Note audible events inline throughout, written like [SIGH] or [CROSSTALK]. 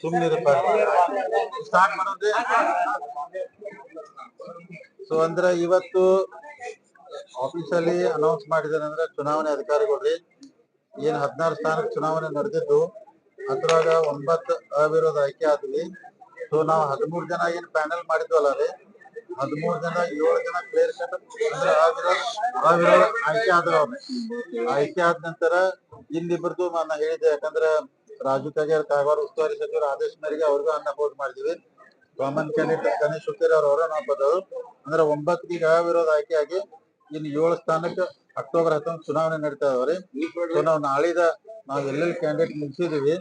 ಸುಮ್ಮನಿರಪ್ಪ start ಮಾಡೋದೇ. So ಅಂದ್ರೆ ಇವತ್ತು ಆಫೀಸಲ್ಲಿ ಅನೌನ್ಸ್ ಮಾಡಿದಾರೆ ಅಂದ್ರೆ ಚುನಾವಣೆ ಅಧಿಕಾರಿಗಳ್ರಿ. ಏನ್ ಹದಿನಾರು ಸ್ಥಾನಕ್ಕೆ ಚುನಾವಣೆ ನಡೆದಿದ್ದು, ಅದ್ರಾಗ ಒಂಬತ್ತು ಅವಿರೋಧ ಆಯ್ಕೆ ಆದ್ವಿ. ಸೊ ನಾವು ಹದಿಮೂರ್ ಜನ ಏನ್ ಪ್ಯಾನೆಲ್ ಮಾಡಿದ್ವಲ್ಲ ರೀ, ಹದಿಮೂರ್ ಜನ ಏಳು ಜನ ಕ್ಲಿಯರ್ ಕಟ್ ಅಂದ್ರೆ ಅವಿರೋಧ ಅವಿರೋಧ ಆಯ್ಕೆ ಆದ್ರ. ಆಯ್ಕೆ ಆದ ನಂತರ ಇಲ್ಲಿಬ್ರದ್ದು ನಾನು ಹೇಳಿದೆ ಯಾಕಂದ್ರ ರಾಜು ಕಗೇರ್ ಕಾಗವಾರ ಉಸ್ತುವಾರಿ ಸಚಿವರ ಆದೇಶ ಮೇರೆಗೆ ಅವ್ರಿಗೂ ಅನ್ನ ಕೋಟ್ ಮಾಡಿದ್ವಿ ಕಾಮನ್ ಕ್ಯಾಂಡಿಡೇಟ್ ಗಣೇಶ್ ಹುಕ್ಕೇರಿ ಅವ್ರ ಅವರ ನಾವು ಬದಲು ಅಂದ್ರೆ ಒಂಬತ್ತಿಗೆ ಅವಿರೋಧ ಆಯ್ಕೆ ಆಗಿ ಇನ್ನು ಏಳು ಸ್ಥಾನಕ್ಕೆ ಅಕ್ಟೋಬರ್ ಹತ್ತೊಂದು ಚುನಾವಣೆ ನಡೀತಾ ಇದಾವ್ರಿ ಸೊ ನಾವು ನಾಳಿದ ನಾವು ಎಲ್ಲೆಲ್ಲಿ ಕ್ಯಾಂಡಿಡೇಟ್ ನಿಲ್ಸಿದೀವಿ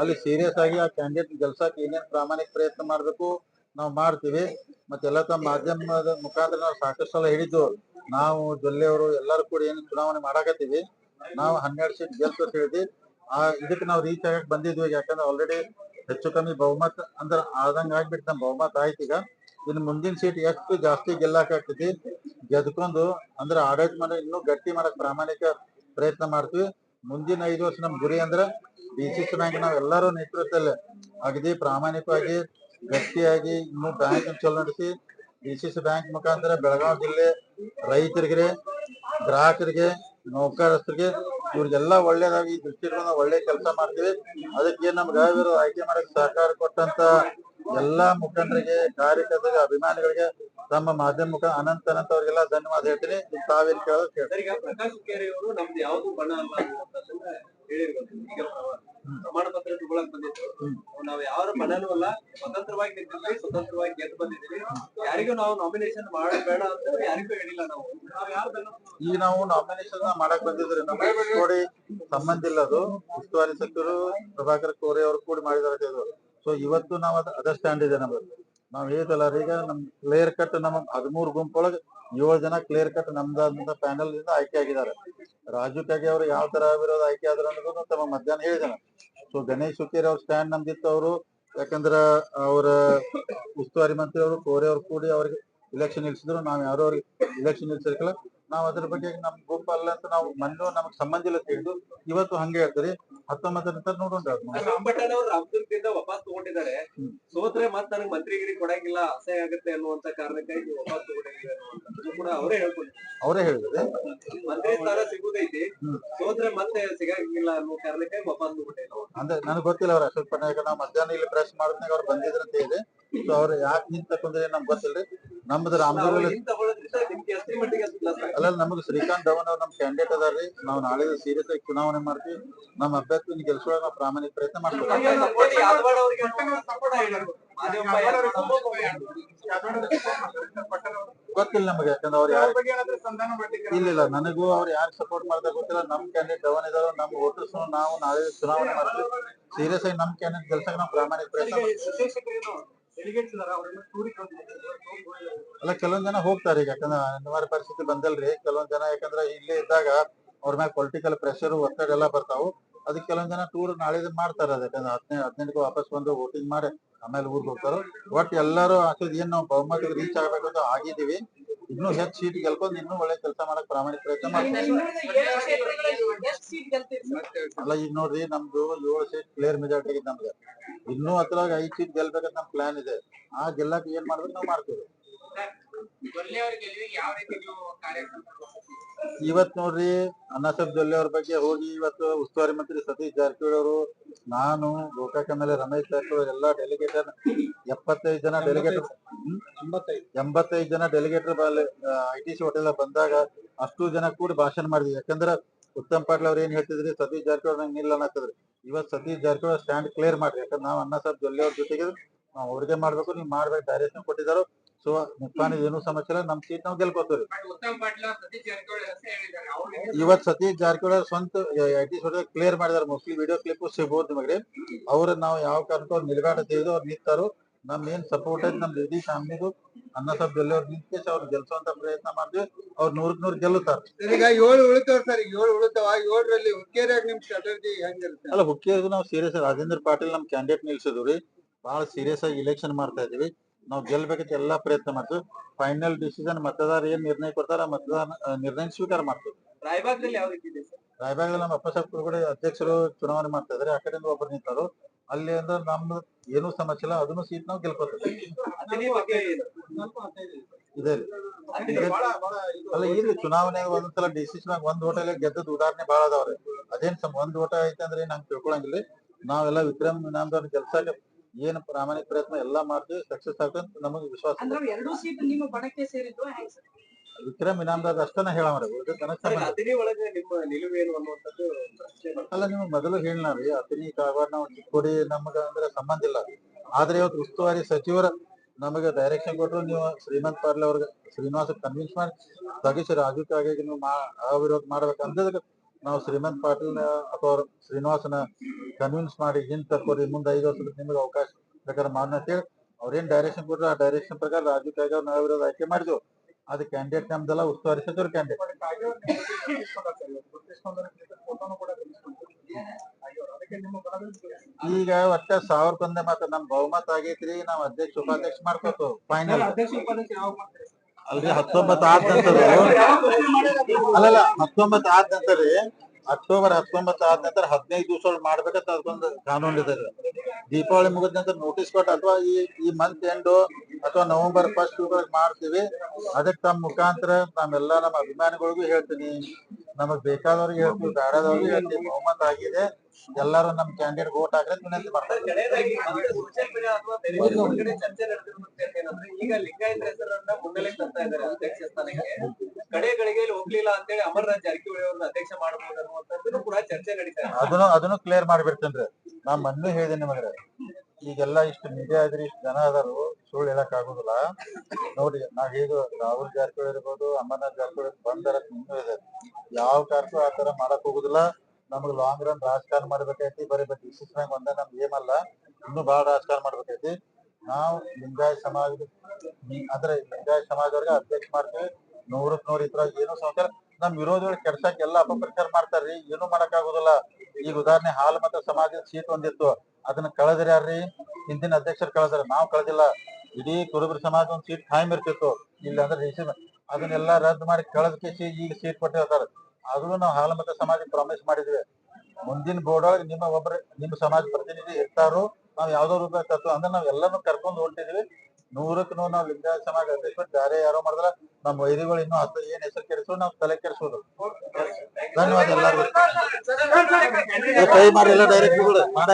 ಅಲ್ಲಿ ಸೀರಿಯಸ್ ಆಗಿ ಆ ಕ್ಯಾಂಡಿಡೇಟ್ ಗೆಲ್ಸಕ್ ಏನೇನ್ ಪ್ರಾಮಾಣಿಕ ಪ್ರಯತ್ನ ಮಾಡಬೇಕು ನಾವು ಮಾಡ್ತೀವಿ. ಮತ್ತೆಲ್ಲ ತಮ್ಮ ಮಾಧ್ಯಮದ ಮುಖಾಂತರ ನಾವು ಸಾಕಷ್ಟು ಸಲ ಹೇಳಿದ್ದು, ನಾವು ಜೊಲ್ಲೆಯವರು ಎಲ್ಲರೂ ಕೂಡ ಏನು ಚುನಾವಣೆ ಮಾಡಾಕತ್ತೀವಿ. ನಾವು ಹನ್ನೆರಡು ಸೀಟ್ ಗೆಲ್ತ ಹೇಳಿದ್ವಿ. ಆ, ಇದಕ್ಕೆ ನಾವು ರೀಚ್ ಆಗಕ್ ಬಂದಿದ್ವಿ. ಯಾಕಂದ್ರೆ ಆಲ್ರೆಡಿ ಹೆಚ್ಚು ಕಮ್ಮಿ ಬಹುಮತ ಅಂದ್ರೆ ಆದಂಗ ಆಗ್ಬಿಟ್ಟು ನಮ್ ಬಹುಮತ ಆಯ್ತು ಈಗ. ಇನ್ನು ಮುಂದಿನ ಸೀಟ್ ಎಷ್ಟು ಜಾಸ್ತಿ ಗೆಲ್ಲಾಕ್ ಆಗ್ತೈತಿ, ಗೆದ್ಕೊಂಡು ಅಂದ್ರೆ ಆಡಳಿತ ಮನೆ ಇನ್ನೂ ಗಟ್ಟಿ ಮಾಡಕ್ ಪ್ರಾಮಾಣಿಕ ಪ್ರಯತ್ನ ಮಾಡ್ತೀವಿ. ಮುಂದಿನ ಐದು ವರ್ಷ ನಮ್ ಗುರಿ ಅಂದ್ರೆ ಡಿ ಸಿ ಸಿ ಬ್ಯಾಂಕ್ ನಾವ್ ಎಲ್ಲಾರು ನೇತೃತ್ವದಲ್ಲಿ ಅಗದಿ ಪ್ರಾಮಾಣಿಕವಾಗಿ, ಗಟ್ಟಿಯಾಗಿ ಇನ್ನೂ ಬ್ಯಾಂಕ್ ಚಲೋ ನಡೆಸಿ ಡಿ ಸಿ ಬ್ಯಾಂಕ್ ಮುಖಾಂತರ ಬೆಳಗಾವಿ ಜಿಲ್ಲೆ ರೈತರಿಗೆ, ಗ್ರಾಹಕರಿಗೆ ನೌಕರಸ್ಥರಿಗೆ ಇವ್ರಿಗೆಲ್ಲ ಒಳ್ಳೇದಾಗಿ ಈ ದೃಷ್ಟಿಕೋನ ಒಳ್ಳೆ ಕೆಲಸ ಮಾಡ್ತೀವಿ. ಅದಕ್ಕೆ ಏನ್ ನಮ್ಗೆ ಅವಿರೋಧ ಆಯ್ಕೆ ಮಾಡಕ್ ಸಹಕಾರ ಕೊಟ್ಟಂತ ಎಲ್ಲಾ ಮುಖಂಡರಿಗೆ ಕಾರ್ಯಕರ್ತರಿಗೆ ಅಭಿಮಾನಿಗಳಿಗೆ ತಮ್ಮ ಮಾಧ್ಯಮ ಮುಖ ಅನಂತ ಅನಂತ ಅವ್ರಿಗೆಲ್ಲ ಧನ್ಯವಾದ ಹೇಳ್ತೀನಿ. ತಾವೇನು ಕೇಳೋದು ನಮ್ದು ಯಾವ್ದು ಬಣ ಅಲ್ಲ ಪ್ರಮಾಣ ಪತ್ರ ತಗೊಳಕ್ ಬಂದಿದ್ರು. ನಾವ್ ಯಾವ ಬಣನೂ ಅಲ್ಲ ಸ್ವತಂತ್ರವಾಗಿ ನಿಂತಿದ್ವಿ ಸ್ವತಂತ್ರವಾಗಿ ಗೆದ್ದು ಬಂದಿದ್ದೀವಿ. ಯಾರಿಗೂ ನಾವು ನಾಮಿನೇಷನ್ ಮಾಡಬೇಡ ಅಂತ ಯಾರಿಗೂ ಹೇಳಿಲ್ಲ ನಾವು. ಈಗ ನಾವು ನಾಮಿನೇಷನ್ ಮಾಡಕ್ ಬಂದಿದ್ರೆ ನಮಗೆ ನೋಡಿ ಸಂಬಂಧ ಇಲ್ಲ ಅದು ಉಸ್ತುವಾರಿ ಸಚಿವರು ಪ್ರಭಾಕರ್ ಕೋರೆ ಅವರು ಕೂಡಿ ಮಾಡಿದಾರೆ ಸೊ ಇವತ್ತು ನಾವು ಅದ ಸ್ಟ್ಯಾಂಡ್ ಇದೆ ನಮ್ದು. ನಾವ್ ಹೇಳ್ತಲ್ಲ ಈಗ ನಮ್ ಕ್ಲಿಯರ್ ಕಟ್ ನಮ್ಮ ಹದಿಮೂರು ಗುಂಪೊಳಗೆ ಏಳು ಜನ ಕ್ಲಿಯರ್ ಕಟ್ ನಮ್ದಾದಂತ ಪ್ಯಾನಲ್ ಇಂದ ಆಯ್ಕೆ ಆಗಿದ್ದಾರೆ. ರಾಜು ಕಾಗೆ ಅವರು ಯಾವ ತರ ವಿರೋಧ ಆಯ್ಕೆ ಆದ್ರು ಅನ್ನೋದು ತಮ್ಮ ಮಧ್ಯಾಹ್ನ ಹೇಳಿದ ಸೊ ಗಣೇಶ್ ಹುಕ್ಕೇರಿ ಅವ್ರ ಸ್ಟ್ಯಾಂಡ್ ನಮ್ದಿತ್ತು. ಅವರು ಯಾಕಂದ್ರ ಅವ್ರ ಉಸ್ತುವಾರಿ ಮಂತ್ರಿ ಅವರು ಕೋರೆ ಅವ್ರು ಕೂಡಿ ಅವ್ರಿಗೆ ಇಲೆಕ್ಷನ್ ನಿಲ್ಸಿದ್ರು. ನಾವ್ ಯಾರು ಅವ್ರಿಗೆ ಇಲೆಕ್ಷನ್ ನಿಲ್ಸಿರ್ಕಲ್ಲ ನಾವ್ ಅದ್ರ ಬಗ್ಗೆ ನಮ್ ಗುಂಪು ಅಲ್ಲ ಅಂತ ನಾವು ಮೊನ್ನೆ ನಮಗ್ ಸಂಬಂಧ ಇಲ್ಲ ತಿಳಿದು ಇವತ್ತು ಹಂಗೆ ಹೇಳ್ತಾರೆ. ಹತ್ತೊಂಬತ್ತರ ನಂತರ ನೋಡೋಣ ರಾಮಭಟ್ಟನ್ ಅವರು ಕಿಂದ ವಾಪಸ್ ತಗೊಂಡಿದ್ದಾರೆ. ಸೋತ್ರೆ ಮತ್ ನನಗೆ ಮಂತ್ರಿಗಿರಿ ಕೊಡಂಗಿಲ್ಲ ಅಸಹ್ಯ ಆಗುತ್ತೆ ಅನ್ನುವಂತ ಕಾರಣಕ್ಕಾಗಿ ವಾಪಸ್ ತಗೊಂಡಿದ್ದಾರೆ ಕೂಡ ಅವರೇ ಹೇಳ್ಕೊಂಡಿದ್ದಾರೆ ಅವರೇ ಹೇಳಿದ್ರೆ ಅಂದ್ರೆ ನನಗೆ ಗೊತ್ತಿಲ್ಲ ಅವ್ರ ಅಶೋಕ್ ಪಟ್ನಾಯಕ ನಾವು ಮಧ್ಯಾಹ್ನ ಇಲ್ಲಿ ಪ್ರೆಸ್ ಮಾಡಿದ್ನಾಗ ಅವ್ರು ಬಂದಿದ್ರಂತ ಇದೆ. ಹೇಳಿ ಸೊ ಅವ್ರು ಯಾಕೆ ನಿಂತ ಕುಂದ್ರೆ ನಮ್ಗೆ ಗೊತ್ತಿಲ್ರಿ. ನಮ್ದು ರಾಮದುರ್ಗ ಅಲ್ಲ ನಮಗ್ ಶ್ರೀಕಾಂತ್ ಧವನ್ ಅವ್ರು ನಮ್ ಕ್ಯಾಂಡಿಡೇಟ್ ಅದಾರ್ರಿ. ನಾವ್ ನಾಳೆ ಸೀರಿಯಸ್ ಆಗಿ ಚುನಾವಣೆ ಮಾಡ್ತೀವಿ. ನಮ್ಮ ಅಭ್ಯರ್ಥಿನ ಗೆಲ್ಸೋಳಗ ನಾವು ಪ್ರಾಮಾಣಿಕ ಪ್ರಯತ್ನ ಮಾಡ್ತೀವಿ. ಗೊತ್ತಿಲ್ಲ ನಮಗೆ ಯಾಕಂದ್ರೆ ಅವ್ರು ಯಾರು ಇಲ್ಲ ಇಲ್ಲ ನನಗೂ ಅವ್ರು ಯಾರು ಸಪೋರ್ಟ್ ಮಾಡ್ತಾ ಗೊತ್ತಿಲ್ಲ. ನಮ್ ಕ್ಯಾಂಡಿಡೇಟ್ ಧವನ್ ಇದಾರೋ ನಮ್ ವೋಟರ್ಸ್ ನಾವು ನಾಳೆ ಚುನಾವಣೆ ಮಾಡ್ತೀವಿ. ಸೀರಿಯಸ್ ಆಗಿ ನಮ್ ಕ್ಯಾಂಡಿಡೇಟ್ ಗೆಲ್ಸಕ್ ನಾವು ಪ್ರಾಮಾಣಿಕ ಪ್ರಯತ್ನ ಮಾಡ್ತೀವಿ. ಅಲ್ಲ ಕೆಲವೊಂದ್ ಜನ ಹೋಗ್ತಾರೆ ಈಗ ಯಾಕಂದ್ರೆ ಅನಿವಾರ್ಯ ಪರಿಸ್ಥಿತಿ ಬಂದಲ್ರಿ. ಕೆಲವೊಂದ್ ಜನ ಯಾಕಂದ್ರೆ ಇಲ್ಲೇ ಇದ್ದಾಗ ಅವ್ರ ಮ್ಯಾಗ ಪೊಲಿಟಿಕಲ್ ಪ್ರೆಷರ್ ಒತ್ತಡ ಎಲ್ಲ ಬರ್ತಾವು. ಅದಕ್ಕೆ ಕೆಲವೊಂದ್ ಜನ ಟೂರ್ ನಾಳೆ ಮಾಡ್ತಾರ ಯಾಕಂದ್ರೆ ಹದಿನೈದು ಹದಿನೆಂಟಕ್ಕೆ ವಾಪಸ್ ಬಂದು ವೋಟಿಂಗ್ ಮಾಡಿ ಆಮೇಲೆ ಊರಿಗೆ ಹೋಗ್ತಾರ. ಒಟ್ ಎಲ್ಲಾರು ಆಚೆ ಏನ್ ನಾವು ಬಹುಮತಕ್ಕೆ ರೀಚ್ ಆಗ್ಬೇಕಂತ ಆಗಿದೀವಿ ಇನ್ನೂ ಹೆಚ್ಚು ಸೀಟ್ ಗೆಲ್ಕೊಂಡು ಇನ್ನೂ ಒಳ್ಳೆ ಕೆಲಸ ಮಾಡಕ್ ಪ್ರಾಮಾಣಿಕ ಪ್ರಯತ್ನ ಮಾಡ್ತೀವಿ. ಅಲ್ಲ ಈಗ ನೋಡ್ರಿ ನಮ್ದು ಏಳು ಸೀಟ್ ಕ್ಲಿಯರ್ ಮೆಜಾರಿಟಿ ಆಗಿದೆ ನಮ್ಗೆ ಇನ್ನೂ ಅದ್ರಾಗ ಐದ್ ಸೀಟ್ ಗೆಲ್ಬೇಕಂತ ನಮ್ ಪ್ಲಾನ್ ಇದೆ. ಆ ಗೆಲ್ಲಕ್ ಏನ್ ಮಾಡ್ಬೇಕು ನಾವು ಮಾಡ್ತೇವೆ. ಇವತ್ ನೋಡ್ರಿ ಅನ್ನಸಬ್ ಜೊಲ್ಲೆ ಅವ್ರ ಬಗ್ಗೆ ಹೋಗಿ ಇವತ್ತು ಉಸ್ತುವಾರಿ ಮಂತ್ರಿ ಸತೀಶ್ ಜಾರಕಿಹೊಳಿ ಅವರು, ನಾನು, ಗೋಕಾಕ್ ಮೇಲೆ ರಮೇಶ್ ಜಾರಕಿಹೊಳಿ ಎಲ್ಲಾ ಡೆಲಿಗೇಟರ್ ಎಪ್ಪತ್ತೈದು ಜನ ಡೆಲಿಗೇಟರ್ ಎಂಬತ್ತೈದು ಜನ delegator I T C hotel ಬಂದಾಗ ಅಷ್ಟು ಜನ ಕೂಡಿ ಭಾಷಣ ಮಾಡಿದ್ವಿ. ಯಾಕಂದ್ರ ಉತ್ತಮ್ ಪಾಟೀಲ್ ಅವ್ರ ಏನ್ ಹೇಳ್ತಿದ್ರಿ? ಸತೀಶ್ ಜಾರಕಿಹೊಳಿ ನಂಗೆ ನಿಲ್ಲ ಅನ್ನತ್ತದ್ರಿ ಇವತ್ ಸತೀಶ್ ಜಾರಕಿಹೊಳಿ ಸ್ಟ್ಯಾಂಡ್ ಕ್ಲಿಯರ್ ಮಾಡ್ರಿ. ಯಾಕಂದ್ರೆ ನಾವು ಅಣ್ಣ ಸಾಬ್ ಜೊಲ್ಲೆ ಅವ್ರ ಜೊತೆಗೆ ನಾವು ಅವ್ರಿಗೆ ಮಾಡ್ಬೇಕು ನೀವು ಮಾಡ್ಬೇಕು ಡೈರೆಕ್ಷನ್ ಕೊಟ್ಟಿದ್ದಾರೋ ಸೊ ನಿಪ್ಪಾಣಿ ಏನು ಸಮಸ್ಯೆ ಇಲ್ಲ. ನಮ್ ಸೀಟ್ ನಾವು ಗೆಲ್ಕೋತೀವಿ ಇವತ್ ಸತೀಶ್ ಜಾರಕಿಹೊಳಿ ಸ್ವಂತ ಐ ಟಿ ಕ್ಲಿಯರ್ ಮಾಡಿದಾರ. ಮೋಸ್ಟ್ಲಿ ವಿಡಿಯೋ ಕ್ಲಿಪ್ ಸಿಗ್ಬೋದು ನಿಮಗೆ ಅವ್ರ ನಾವು ಯಾವ ಕಾರಣಕ್ಕೂ ಅವ್ರು ತೆಗೆದು ಅವ್ರು ನಿಂತಾರು. ನಮ್ ಏನ್ ಸಪೋರ್ಟ್ ಐತಿ ನಮ್ ಇಡೀ ಫ್ಯಾಮಿಲಿದು ಅನ್ನ ಸಾಬ್ ಗೆಲ್ಲೋರ್ ಅವ್ರು ನಿಂತೇಶ ಅವ್ರು ಗೆಲ್ಸುವಂತ ಪ್ರಯತ್ನ ಮಾಡ್ತೀವಿ. ಅವ್ರು ನೂರಕ್ ನೂರ್ ಗೆಲ್ಲುತ್ತಾರೆ. ಈಗ ಏಳು ಉಳಿತಾವ ಸರ್ ಈಗ ಏಳು ಉಳಿತಾವ. ಏಳರಲ್ಲಿ ಹುಕ್ಕೇರಿಯಾಗ ನಿಮ್ ಸ್ಟ್ರಾಟಜಿ ಹೆಂಗಿರುತ್ತೆ ಅಲ್ಲ ಹುಕ್ಕೇರಿಗೂ ನಾವು ಸೀರಿಯಸ್ ರಾಜೇಂದ್ರ ಪಾಟೀಲ್ ನಮ್ ಕ್ಯಾಂಡಿಡೇಟ್ ನಿಲ್ಸಿದ್ವಿ ಬಹಳ ಸೀರಿಯಸ್ ಆಗಿ ಇಲೆಕ್ಷನ್ ಮಾಡ್ತಾ ಇದೀವಿ ನಾವು ಗೆಲ್ಬೇಕಂತ ಎಲ್ಲಾ ಪ್ರಯತ್ನ ಮಾಡ್ತೀವಿ. ಫೈನಲ್ ಡಿಸಿಷನ್ ಮತದಾರ ಏನ್ ನಿರ್ಣಯ ಕೊಡ್ತಾರ ಮತದಾರ ನಿರ್ಣಯ ಸ್ವೀಕಾರ ಮಾಡ್ತೀವಿ. ರಾಯಬಾಗ್ದಲ್ಲಿ ಯಾವ ರೀತಿ ಇದೆ ಸರ್ ನಮ್ಮ ಅಪ್ಪ ಸಾಹೇಬ್ ಕುರುಗಡೆ ಅಧ್ಯಕ್ಷರು ಚುನಾವಣೆ ಮಾಡ್ತಾ ಇದಾರೆ. ಆ ಕಡೆಯಿಂದ ಒಬ್ಬರು ನಿಂತಾರು. ಅಲ್ಲಿ ಅಂದ್ರೆ ನಮ್ದು ಏನೂ ಸಮಸ್ಯೆ ಇಲ್ಲ. ಅದನ್ನು ಸೀಟ್ ನಾವು ಗೆಲ್ಕೋತೀವಿ? ಇದೆ ಅಲ್ಲ ಇಲ್ಲಿ ಚುನಾವಣೆಗೆ ಒಂದ್ಸಲ ಡಿಸಿಷನ್ ಒಂದ್ ಓಟಲ್ಲಿ ಗೆದ್ದದ ಉದಾಹರಣೆ ಬಹಳ ಅದಾವ್ರಿ ಅದೇನ್ ಸಮ ಒಂದ್ ಓಟ ಐತೆ ಅಂದ್ರೆ ನಂಗೆ ತಿಳ್ಕೊಳಂಗಿಲ್ಲ ನಾವೆಲ್ಲ ವಿಕ್ರಮ್ ಇನಾಮದವ್ರ ಕೆಲ್ಸ ಏನ್ ಪ್ರಾಮಾಣಿಕ ಪ್ರಯತ್ನ ಎಲ್ಲಾ ಮಾಡ್ತೀವಿ ಸಕ್ಸಸ್ ಆಗ್ತಂತ ನಮಗ್ ವಿಶ್ವಾಸ? ವಿಕ್ರಮ್ ಇನಾಮದಾರ್ ಅಷ್ಟನ್ನ ಹೇಳ ಅಲ್ಲ ನಿಮ್ಗೆ ಮೊದಲು ಹೇಳಿನಾರಿ ಅತಿನಿ ಕಾಗವಾಡ ನಾವು ಚಿಕ್ಕೋಡಿ ನಮಗ ಅಂದ್ರೆ ಸಂಬಂಧ ಇಲ್ಲ. ಆದ್ರೆ ಇವತ್ತು ಉಸ್ತುವಾರಿ ಸಚಿವರ ನಮಗೆ ಡೈರೆಕ್ಷನ್ ಕೊಟ್ಟರು ನೀವು ಶ್ರೀಮಂತ್ ಪಾರ್ಲೆ ಅವ್ರಿಗೆ ಶ್ರೀನಿವಾಸ ಕನ್ವಿನ್ಸ್ ಮಾಡಿ ತಗಿಸಿ ರಾಜು ಆಗಿ ನೀವು ಮಾ ಅವಿರೋಧ ಮಾಡ್ಬೇಕು. ಅಂದದಕ್ಕೆ ನಾವು ಶ್ರೀಮಂತ್ ಪಾಟೀಲ್ ಅಥವಾ ಶ್ರೀನಿವಾಸನ ಕನ್ವಿನ್ಸ್ ಮಾಡಿ ಹಿಂದ್ ತಕ್ಕೋರಿ ಮುಂದೆ ಐದು ವರ್ಷದ ನಿಮಗೆ ಅವಕಾಶ ಬೇಕಾದ್ರೆ ಮಾಡೋಣ ಅಂತೇಳಿ ಅವ್ರೇನ್ ಡೈರೆಕ್ಷನ್ ಕೊಟ್ಟರು ಆ ಡೈರೆಕ್ಷನ್ ಪ್ರಕಾರ ರಾಜು ಕಾಗೆ ಅವ್ರನ್ನ ಅವಿರೋಧ ಆಯ್ಕೆ ಮಾಡಿದ್ವು. ಅದು ಕ್ಯಾಂಡಿಡೇಟ್ ನಮ್ದೆಲ್ಲ ಉಸ್ತುವಾರಿ ಸಚಿವರು [LAUGHS] ಕ್ಯಾಂಡಿಡೇಟ್ ಈಗ ಒಟ್ಟ ಸಾವಿರಕ್ಕೊಂದೇ ಮಾತ್ರ ನಮ್ ಬಹುಮತ ಆಗೈತ್ರಿ, ನಾವ್ ಅಧ್ಯಕ್ಷ, ಉಪಾಧ್ಯಕ್ಷ ಮಾಡ್ಕೋತು ಫೈನಲ್ ಅಲ್ರಿ ಹತ್ತೊಂಬತ್ ಆದ ನಂತರ ಅಲ್ಲಲ್ಲ ಹತ್ತೊಂಬತ್ ಆದ ನಂತರ ರೀ ಅಕ್ಟೋಬರ್ ಹತ್ತೊಂಬತ್ತು ಆದ ನಂತರ ಹದಿನೈದು ದಿವಸ ಮಾಡ್ಬೇಕಂತ ಅದೊಂದು ಕಾನೂನು ಇದೆ ದೀಪಾವಳಿ ಮುಗಿದ ನಂತರ ನೋಟಿಸ್ ಕೊಟ್ಟು ಅಥವಾ ಈ ಈ ಮಂತ್ ಎಂಡು ಅಥವಾ ನವೆಂಬರ್ ಫಸ್ಟ್ ಒಳಗೆ ಮಾಡ್ತೀವಿ. ಅದಕ್ಕೆ ತಮ್ಮ ಮುಖಾಂತರ ನಾವೆಲ್ಲ ನಮ್ಮ ಅಭಿಮಾನಿಗಳಿಗೂ ಹೇಳ್ತೀನಿ. ನಮಗ್ ಬೇಕಾದವ್ರಿಗೆ ಹೇಳ್ತೀವಿ, ಬೇಡದವ್ರಿಗೆ ಹೇಳ್ತೀವಿ, ಬಹುಮತ ಆಗಿದೆ. ಎಲ್ಲರೂ ನಮ್ ಕ್ಯಾಂಡಿಡೇಟ್ ವೋಟ್ ಹಾಕ್ರೆ ವಿನಂತಿ ಮಾಡ್ತಾರೆ ಈಗ ಲಿಂಗಾಯತ ಹೆಸರನ್ನ ಮುನ್ನೆಲೆಗೆ ತರ್ತಾ ಇದ್ದಾರೆ ಅಧ್ಯಕ್ಷ ಸ್ಥಾನಕ್ಕೆ. ಕಡೆ ಗಳಿಗೆಯಲ್ಲಿ ಹೋಗ್ಲಿಲ್ಲ ಅಂತೇಳಿ ಅಮರರಾಜ್ ಜಾರಕಿಹೊಳಿ ಅವ್ರನ್ನ ಅಧ್ಯಕ್ಷ ಮಾಡಬಹುದು ಅನ್ನುವಂಥದ್ದು ಕೂಡ ಚರ್ಚೆ ನಡೀತಾ ಇದೆ. ಅದನ್ನು ಅದನ್ನು ಕ್ಲಿಯರ್ ಮಾಡ್ಬಿಡ್ತೇನ್ರಿ. ನಾ ಮೊನ್ನೆ ಹೇಳಿದೆ ನಿಮಗೆ. ಈಗೆಲ್ಲ ಇಷ್ಟು ಮೀಡಿಯಾ ಇದ್ರಿ ಇಷ್ಟು ಜನ ಅದಾರು ಸುಳ್ಳು ಹೇಳಕ್ ಆಗುದಿಲ್ಲ. ನೋಡಿ ನಾವ್ ಹೇಗ ರಾಹುಲ್ ಜಾರಕಿಹೊಳಿ ಇರ್ಬೋದು ಅಮರ್ನಾಥ್ ಜಾರಕಿಹೊಳಿ ಬಂದರ ಇನ್ನೂ ಇದೆ. ಯಾವ ಕಾರಣಕ್ಕೂ ಆ ತರ ಮಾಡಕ್ ಹೋಗುದಿಲ್ಲ. ನಮಗ್ ಲಾಂಗ್ ರನ್ ರಾಜಕಾರಣ ಮಾಡ್ಬೇಕೈತಿ ಬರೀ ಬಟ್ ಡಿಸಿಷನ್ ಒಂದ ನಮ್ ಏಮ್ ಅಲ್ಲ, ಇನ್ನೂ ಬಾಳ ರಾಜಕಾರಣ ಮಾಡ್ಬೇಕೈತಿ ನಾವು ಲಿಂಗಾಯತ್ ಸಮಾಜದ ನಿ- ಅಂದ್ರೆ ಲಿಂಗಾಯತ್ ಸಮಾಜದವ್ರಿಗೆ ಅಧ್ಯಕ್ಷ ಮಾಡ್ತೀವಿ. ನೂರಕ್ ನೂರ ಇದ್ರಾಗ ಏನು ಸಂಸಾರ ನಮ್ ವಿರೋಧಿಗಳು ಕೆಡ್ಸಕ್ ಎಲ್ಲ ಅಪಪ್ರಚಾರ ಮಾಡ್ತಾರ್ರಿ ಏನು ಮಾಡಕ್ ಆಗುದಿಲ್ಲ. ಈಗ ಉದಾಹರಣೆ ಹಾಲು ಮತ ಸಮಾಜದ ಸೀಟ್ ಒಂದಿತ್ತು, ಅದನ್ನ ಕಳೆದ್ರ ಯಾರ್ರಿ? ಹಿಂದಿನ ಅಧ್ಯಕ್ಷರು ಕಳೆದ್ರ, ನಾವ್ ಕಳೆದಿಲ್ಲ. ಇಡೀ ಕುರುಬರ ಸಮಾಜ ಒಂದ್ ಸೀಟ್ ಖಾಯಂ ಇರ್ತಿತ್ತು. ಇಲ್ಲ ಅಂದ್ರೆ ಅದನ್ನೆಲ್ಲ ರದ್ದು ಮಾಡಿ ಕಳೆದ ಈಗ ಸೀಟ್ ಕೊಟ್ಟಿರ್ತಾರ ಆದ್ರೂ ನಾವು ಹಾಲಮತ ಸಮಾಜ ಪ್ರಾಮಿಸ್ ಮಾಡಿದ್ವಿ. ಮುಂದಿನ ಬೋರ್ಡ್ ಒಳಗೆ ನಿಮ್ಮ ಒಬ್ಬರ ನಿಮ್ಮ ಸಮಾಜ ಪ್ರತಿನಿಧಿ ಇರ್ತಾರೋ. ನಾವ್ ಯಾವ್ದೋ ರೂಪ ತತ್ವ ಅಂದ್ರೆ ನಾವ್ ಎಲ್ಲಾನು ಕರ್ಕೊಂಡು ಹೊಂಟಿದ್ವಿ. ನೂರಕ್ಕೆ ನೂರು ನಾವು ಲಿಂಗಾಯತ ಸಮಾಜ ಅಧ್ಯಕ್ಷ ಬೇರೆ ಯಾರೋ ಮಾಡಿದ್ರ ನಮ್ಮ ವೈರಿಗಳು ಇನ್ನೂ ಹತ್ತು ಏನ್ ಹೆಸರು ಕೆಡಿಸೋ ನಾವು ತಲೆ ಕೆಡಿಸೋದು ಧನ್ಯವಾದ ಎಲ್ಲರಿಗೂ. ಕೈ ಮಾಡಿ ಎಲ್ಲ ಡೈರೆಕ್ಟ್ ಮಾಡ